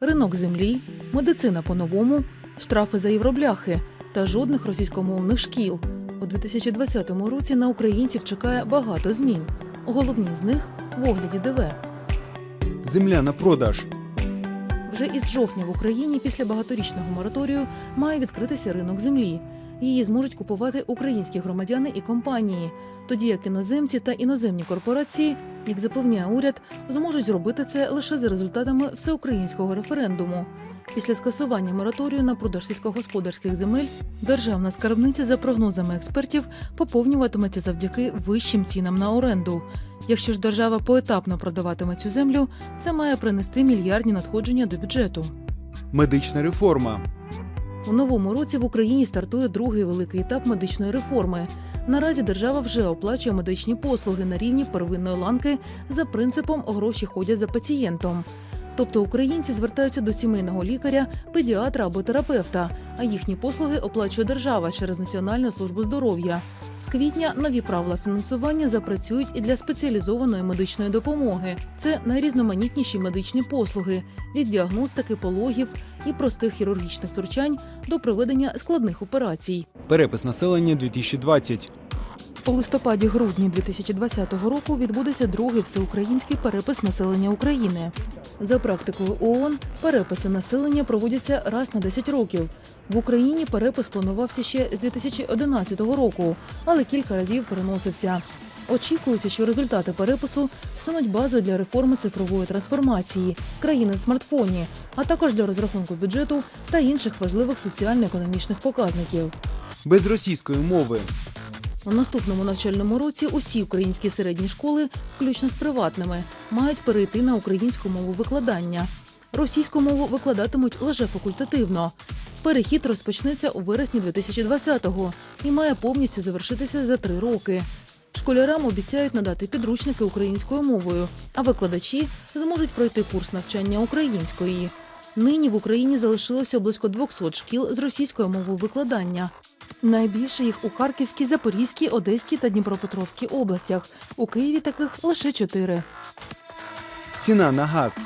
ринок землі, медицина по-новому, штрафи за євробляхи та жодних російськомовних шкіл. У 2020 році на українців чекає багато змін. Головні з них в огляді ДВ. Земля на продаж. Вже із жовтня в Україні після багаторічного мораторію має відкритися ринок землі. Її зможуть купувати українські громадяни і компанії, тоді як іноземці та іноземні корпорації, як запевняє уряд, зможуть зробити це лише за результатами всеукраїнського референдуму. Після скасування мораторію на продаж сільськогосподарських земель державна скарбниця, за прогнозами експертів, поповнюватиметься завдяки вищим цінам на оренду. Якщо ж держава поетапно продаватиме цю землю, це має принести мільярдні надходження до бюджету. Медична реформа. У новому році в Україні стартує другий великий етап медичної реформи. Наразі держава вже оплачує медичні послуги на рівні первинної ланки за принципом гроші ходять за пацієнтом. Тобто українці звертаються до сімейного лікаря, педіатра або терапевта, а їхні послуги оплачує держава через Національну службу здоров'я. З квітня нові правила фінансування запрацюють і для спеціалізованої медичної допомоги. Це найрізноманітніші медичні послуги від діагностики пологів і простих хірургічних втручань до проведення складних операцій. Перепис населення 2020. У листопаді-грудні 2020 року відбудеться другий всеукраїнський перепис населення України. За практикою ООН переписи населення проводяться раз на 10 років. В Україні перепис планувався ще з 2011 року, але кілька разів переносився. Очікується, що результати перепису стануть базою для реформи цифрової трансформації країни в смартфоні, а також для розрахунку бюджету та інших важливих соціально-економічних показників. Без російської мови. У наступному навчальному році усі українські середні школи, включно з приватними, мають перейти на українську мову викладання. Російську мову викладатимуть лише факультативно. Перехід розпочнеться у вересні 2020-го і має повністю завершитися за три роки. Школярам обіцяють надати підручники українською мовою, а викладачі зможуть пройти курс навчання української. Нині в Україні залишилося близько 200 шкіл з російською мовою викладання. Найбільше їх у Харківській, Запорізькій, Одеській та Дніпропетровській областях. У Києві таких лише чотири. Ціна на газ.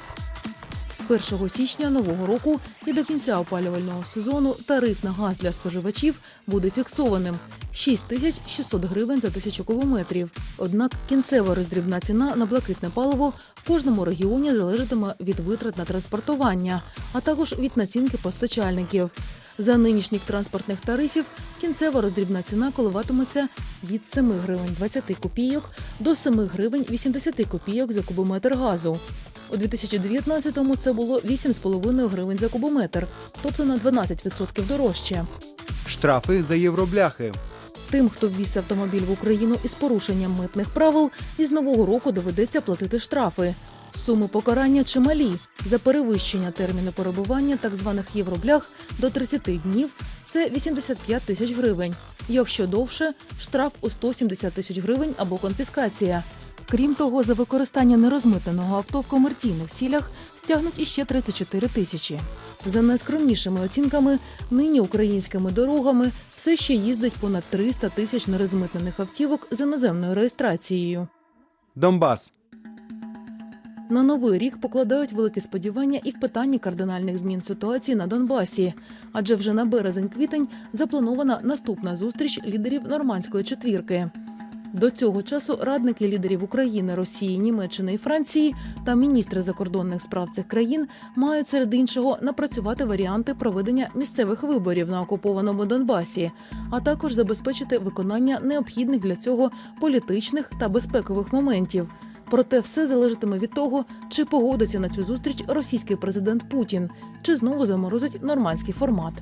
З 1 січня нового року і до кінця опалювального сезону тариф на газ для споживачів буде фіксованим 6600 гривень за тисячу кубометрів. Однак кінцева роздрібна ціна на блакитне паливо в кожному регіоні залежатиме від витрат на транспортування, а також від націнки постачальників. За нинішніх транспортних тарифів кінцева роздрібна ціна коливатиметься від 7 гривень 20 копійок до 7 гривень 80 копійок за кубометр газу. У 2019-му це було 8,5 гривень за кубометр, тобто на 12% дорожче. Штрафи за євробляхи. Тим, хто ввіз автомобіль в Україну із порушенням митних правил, із нового року доведеться платити штрафи. Суми покарання чималі за перевищення терміну перебування так званих євроблях до 30 днів це 85 тисяч гривень. Якщо довше штраф у 170 тисяч гривень або конфіскація. Крім того, за використання нерозмитненого авто в комерційних цілях стягнуть іще 34 тисячі. За найскромнішими оцінками, нині українськими дорогами все ще їздить понад 300 тисяч нерозмитнених автівок з іноземною реєстрацією. Донбас. На новий рік покладають великі сподівання і в питанні кардинальних змін ситуації на Донбасі, адже вже на березень-квітень запланована наступна зустріч лідерів нормандської четвірки. До цього часу радники лідерів України, Росії, Німеччини і Франції та міністри закордонних справ цих країн мають серед іншого напрацювати варіанти проведення місцевих виборів на окупованому Донбасі, а також забезпечити виконання необхідних для цього політичних та безпекових моментів. Проте все залежатиме від того, чи погодиться на цю зустріч російський президент Путін, чи знову заморозить нормандський формат.